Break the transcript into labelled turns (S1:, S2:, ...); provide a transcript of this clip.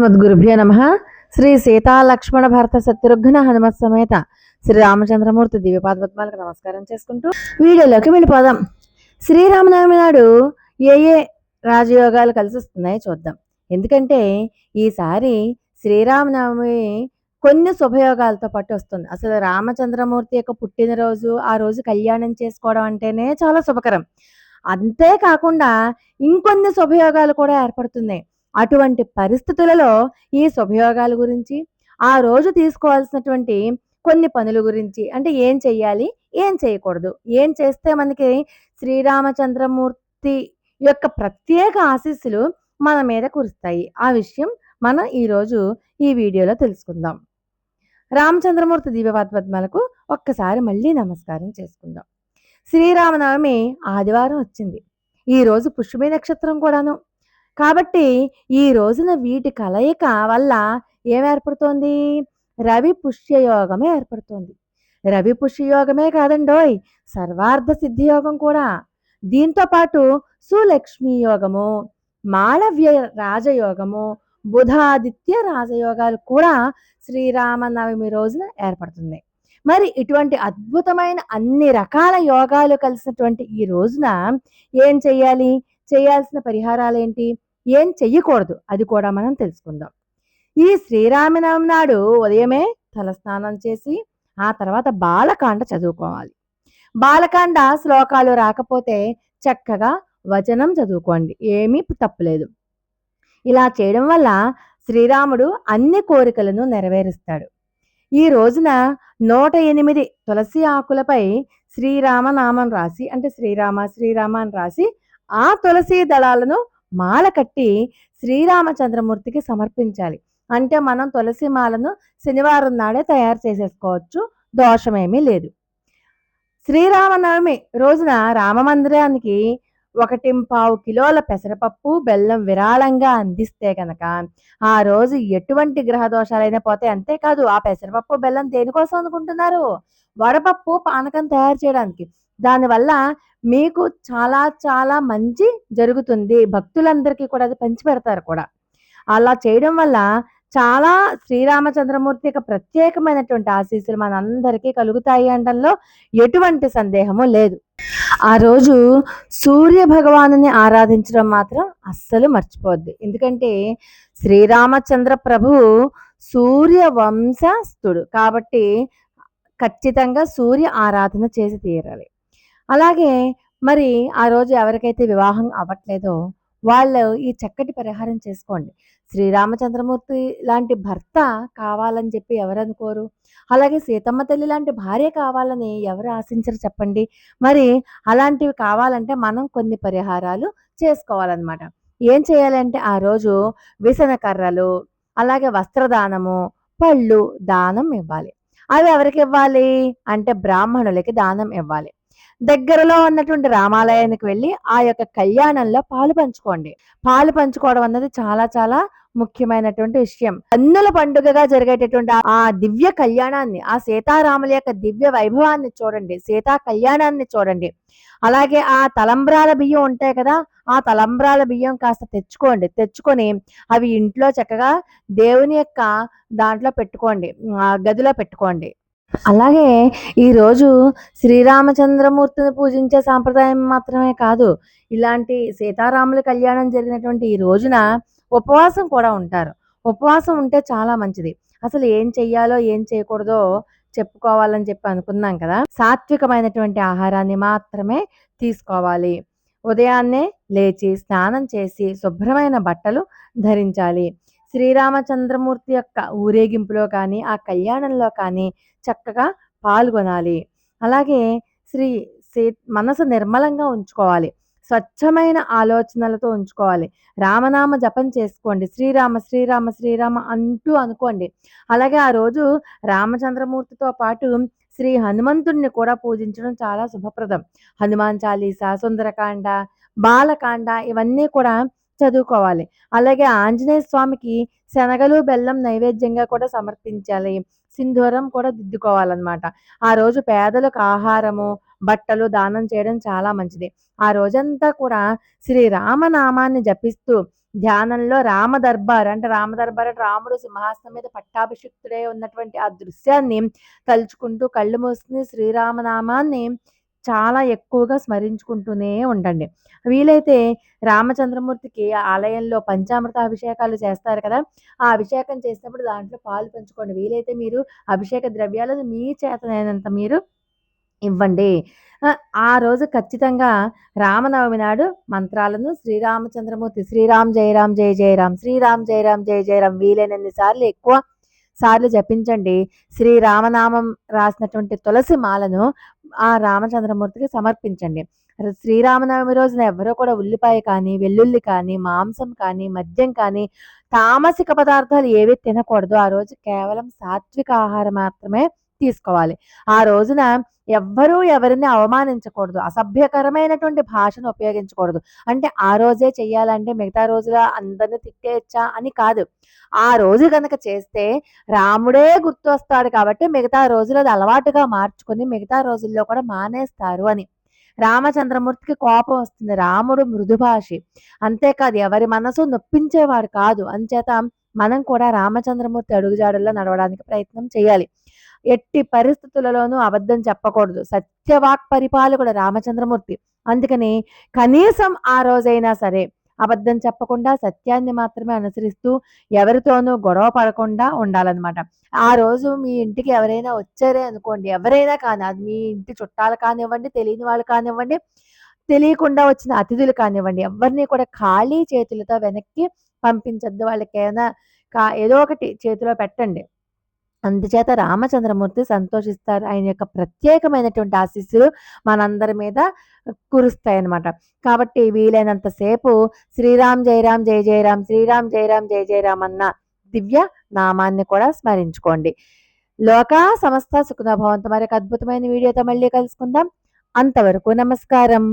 S1: అస్మద్గురుభ్యో నమ. శ్రీ సీతాలక్ష్మణ భరత శత్రుఘ్న హనుమత్ సమేత శ్రీ రామచంద్రమూర్తి దివ్యపాదపద్మాలకు నమస్కారం చేసుకుంటూ వీడియోలోకి వెళ్ళిపోదాం. శ్రీరామనవమి నాడు ఏ ఏ రాజయోగాలు కలిసి వస్తున్నాయో చూద్దాం. ఎందుకంటే ఈసారి శ్రీరామనవమి కొన్ని శుభయోగాలతో పాటు వస్తుంది. అసలు రామచంద్రమూర్తి యొక్క పుట్టినరోజు ఆ రోజు కళ్యాణం చేసుకోవడం అంటేనే చాలా శుభకరం. అంతేకాకుండా ఇంకొన్ని శుభయోగాలు కూడా ఏర్పడుతున్నాయి. అటువంటి పరిస్థితులలో ఈ శుభయోగాల గురించి ఆ రోజు తీసుకోవాల్సినటువంటి కొన్ని పనుల గురించి అంటే ఏం చెయ్యాలి ఏం చేయకూడదు. ఏం చేస్తే మనకి శ్రీరామచంద్రమూర్తి యొక్క ప్రత్యేక ఆశీస్సులు మన మీద కురుస్తాయి. ఆ విషయం మనం ఈరోజు ఈ వీడియోలో తెలుసుకుందాం. రామచంద్రమూర్తి దివ్యపద్మాలకు ఒక్కసారి మళ్ళీ నమస్కారం చేసుకుందాం. శ్రీరామనవమి ఆదివారం వచ్చింది. ఈరోజు రోజు పుష్యమి నక్షత్రం కూడాను. కాబట్టి ఈ రోజున వీటి కలయిక వల్ల ఏం ఏర్పడుతోంది? రవి పుష్యయోగమే ఏర్పడుతోంది. రవి పుష్యయోగమే కాదండోయ్ సర్వార్థ సిద్ధి యోగం కూడా. దీంతో పాటు సులక్ష్మీ యోగము మాళవ్య రాజయోగము బుధాదిత్య రాజయోగాలు కూడా శ్రీరామనవమి రోజున ఏర్పడుతుంది. మరి ఇటువంటి అద్భుతమైన అన్ని రకాల యోగాలు కలిసినటువంటి ఈ రోజున ఏం చెయ్యాలి? చేయాల్సిన పరిహారాలు ఏంటి ఏం చెయ్యకూడదు. అది కూడా మనం తెలుసుకుందాం. ఈ శ్రీరామనవమి నాడు ఉదయమే తలస్నానం చేసి ఆ తర్వాత బాలకాండ చదువుకోవాలి. బాలకాండ శ్లోకాలు రాకపోతే చక్కగా వచనం చదువుకోండి. ఏమీ తప్పులేదు. ఇలా చేయడం వల్ల శ్రీరాముడు అన్ని కోరికలను నెరవేరుస్తాడు. ఈ రోజున నూట ఎనిమిది తులసి ఆకులపై శ్రీరామనామం రాసి అంటే శ్రీరామ శ్రీరామ అని రాసి ఆ తులసి దళాలను మాల కట్టి శ్రీరామచంద్రమూర్తికి సమర్పించాలి. అంటే మనం తులసి మాలను శనివారం నాడే తయారు చేసేసుకోవచ్చు. దోషమేమీ లేదు. శ్రీరామనవమి రోజున రామమందిరానికి ఒకటి పావు కిలోల పెసరపప్పు బెల్లం విరాళంగా అందిస్తే కనుక ఆ రోజు ఎటువంటి గ్రహ దోషాలైనా పోతాయి. అంతేకాదు ఆ పెసరపప్పు బెల్లం దేనికోసం అనుకుంటున్నారు? వడపప్పు పానకం తయారు చేయడానికి. దానివల్ల మీకు చాలా చాలా మంచి జరుగుతుంది. భక్తులందరికీ కూడా అది పంచి పెడతారు కూడా. అలా చేయడం వల్ల చాలా శ్రీరామచంద్రమూర్తి యొక్క ప్రత్యేకమైనటువంటి ఆశీస్సులు మనందరికీ కలుగుతాయి అనడంలో ఎటువంటి సందేహము లేదు. ఆ రోజు సూర్య భగవానుని ఆరాధించడం మాత్రం అస్సలు మర్చిపోద్ది ఎందుకంటే శ్రీరామచంద్ర ప్రభు సూర్య వంశస్థుడు కాబట్టి ఖచ్చితంగా సూర్య ఆరాధన చేసి తీరాలి. అలాగే మరి ఆ రోజు ఎవరికైతే వివాహం అవ్వట్లేదో వాళ్ళు ఈ చక్కటి పరిహారం చేసుకోండి. శ్రీరామచంద్రమూర్తి లాంటి భర్త కావాలని చెప్పి ఎవరు అనుకోరు. అలాగే సీతమ్మ తల్లి లాంటి భార్య కావాలని ఎవరు ఆశించరు చెప్పండి. మరి అలాంటివి కావాలంటే మనం కొన్ని పరిహారాలు చేసుకోవాలన్నమాట. ఏం చేయాలంటే ఆ రోజు విసన కర్రలు అలాగే వస్త్రదానము పళ్ళు దానం ఇవ్వాలి. అవి ఎవరికి ఇవ్వాలి? అంటే బ్రాహ్మణులకి దానం ఇవ్వాలి. దగ్గరలో ఉన్నటువంటి రామాలయానికి వెళ్ళి ఆ యొక్క కళ్యాణంలో పాలు పంచుకోండి. పాలు పంచుకోవడం అన్నది చాలా చాలా ముఖ్యమైనటువంటి విషయం. కన్నుల పండుగగా జరిగేటటువంటి ఆ దివ్య కళ్యాణాన్ని ఆ సీతారాముల యొక్క దివ్య వైభవాన్ని చూడండి. సీతా కళ్యాణాన్ని చూడండి. అలాగే ఆ తలంబ్రాల బియ్యం ఉంటాయి కదా ఆ తలంబ్రాల బియ్యం కాస్త తెచ్చుకోండి. తెచ్చుకొని అవి ఇంట్లో చక్కగా దేవుని యొక్క దాంట్లో పెట్టుకోండి. ఆ గదిలో పెట్టుకోండి. అలాగే ఈరోజు శ్రీరామచంద్రమూర్తిని పూజించే సాంప్రదాయం మాత్రమే కాదు ఇలాంటి సీతారాముల కళ్యాణం జరిగినటువంటి ఈ రోజున ఉపవాసం కూడా ఉంటారు. ఉపవాసం ఉంటే చాలా మంచిది. అసలు ఏం చెయ్యాలో ఏం చేయకూడదో చెప్పుకోవాలని చెప్పి అనుకున్నాం కదా. సాత్వికమైనటువంటి ఆహారాన్ని మాత్రమే తీసుకోవాలి. ఉదయాన్నే లేచి స్నానం చేసి శుభ్రమైన బట్టలు ధరించాలి. శ్రీరామచంద్రమూర్తి యొక్క ఊరేగింపులో కానీ ఆ కళ్యాణంలో కానీ చక్కగా పాల్గొనాలి. అలాగే శ్రీ సీ మనసు నిర్మలంగా ఉంచుకోవాలి. స్వచ్ఛమైన ఆలోచనలతో ఉంచుకోవాలి. రామనామ జపం చేసుకోండి. శ్రీరామ శ్రీరామ శ్రీరామ అంటూ అనుకోండి. అలాగే ఆ రోజు రామచంద్రమూర్తితో పాటు శ్రీ హనుమంతుడిని కూడా పూజించడం చాలా శుభప్రదం. హనుమాన్ చాలీస సుందరకాండ బాలకాండ ఇవన్నీ కూడా చదువుకోవాలి. అలాగే ఆంజనేయ స్వామికి శనగలు బెల్లం నైవేద్యంగా కూడా సమర్పించాలి. సింధూరం కూడా దిద్దుకోవాలన్నమాట. ఆ రోజు పేదలకు ఆహారము బట్టలు దానం చేయడం చాలా మంచిది. ఆ రోజంతా కూడా శ్రీరామనామాన్ని జపిస్తూ ధ్యానంలో రామ దర్బార్ అంటే రామదర్బార్ అంటే రాముడు సింహాసనం మీద పట్టాభిషిక్తుడై ఉన్నటువంటి ఆ దృశ్యాన్ని తలుచుకుంటూ కళ్ళు మూసుకుని శ్రీరామనామాన్ని చాలా ఎక్కువగా స్మరించుకుంటూనే ఉండండి. వీలైతే రామచంద్రమూర్తికి ఆలయంలో పంచామృత అభిషేకాలు చేస్తారు కదా ఆ అభిషేకం చేసినప్పుడు దాంట్లో పాలు పంచుకోండి. వీలైతే మీరు అభిషేక ద్రవ్యాలను మీ చేతనైనంత మీరు ఇవ్వండి. ఆ, రోజు ఖచ్చితంగా రామనవమి నాడు మంత్రాలను శ్రీరామచంద్రమూర్తి శ్రీరామ్ జయరామ్ జయ జయరామ్ శ్రీరామ్ జయరామ్ జయ జయరామ్ వీలైనన్ని సార్లు ఎక్కువ సార్లు జపించండి. శ్రీరామనామం రాసినటువంటి తులసి మాలను ఆ రామచంద్రమూర్తికి సమర్పించండి. శ్రీరామనవమి రోజున ఎవరో కూడా ఉల్లిపాయ కానీ వెల్లుల్లి కానీ మాంసం కానీ మద్యం కానీ తామసిక పదార్థాలు ఏవి తినకూడదు. ఆ రోజు కేవలం సాత్విక ఆహారం మాత్రమే తీసుకోవాలి. ఆ రోజున ఎవ్వరూ ఎవరిని అవమానించకూడదు. అసభ్యకరమైనటువంటి భాషను ఉపయోగించకూడదు. అంటే ఆ రోజే చెయ్యాలంటే మిగతా రోజుల అందరిని తిట్టేయచ్చా అని కాదు. ఆ రోజు కనుక చేస్తే రాముడే గుర్తొస్తాడు కాబట్టి మిగతా రోజులు అది అలవాటుగా మార్చుకొని మిగతా రోజుల్లో కూడా మానేస్తారు అని. రామచంద్రమూర్తికి కోపం వస్తుంది. రాముడు మృదుభాషి. అంతేకాదు ఎవరి మనసు నొప్పించేవాడు కాదు. అంచేత మనం కూడా రామచంద్రమూర్తి అడుగుజాడల్లో నడవడానికి ప్రయత్నం చేయాలి. ఎట్టి పరిస్థితులలోనూ అబద్ధం చెప్పకూడదు. సత్యవాక్ పరిపాలకుడు రామచంద్రమూర్తి. అందుకని కనీసం ఆ రోజైనా సరే అబద్ధం చెప్పకుండా సత్యాన్ని మాత్రమే అనుసరిస్తూ ఎవరితోనూ గొడవ పడకుండా ఉండాలన్నమాట. ఆ రోజు మీ ఇంటికి ఎవరైనా వచ్చారే అనుకోండి ఎవరైనా కానీ అది మీ ఇంటి చుట్టాలు కానివ్వండి తెలియని వాళ్ళు కానివ్వండి తెలియకుండా వచ్చిన అతిథులు కానివ్వండి ఎవరిని కూడా ఖాళీ చేతులతో వెనక్కి పంపించద్దు. వాళ్ళకైనా కా ఏదో ఒకటి చేతిలో పెట్టండి. అందుచేత రామచంద్రమూర్తి సంతోషిస్తారు. ఆయన యొక్క ప్రత్యేకమైనటువంటి ఆశీస్సులు మనందరి మీద కురుస్తాయి అన్నమాట కాబట్టి వీలైనంత సేపు శ్రీరామ్ జయరామ్ జయ జయరామ్ శ్రీరామ్ జయరామ్ జయ జయరామ్ అన్న దివ్య నామాన్ని కూడా స్మరించుకోండి. లోక సమస్త సుఖనభవంతో మరి ఒక అద్భుతమైన వీడియోతో మళ్ళీ కలుసుకుందాం. అంతవరకు నమస్కారం.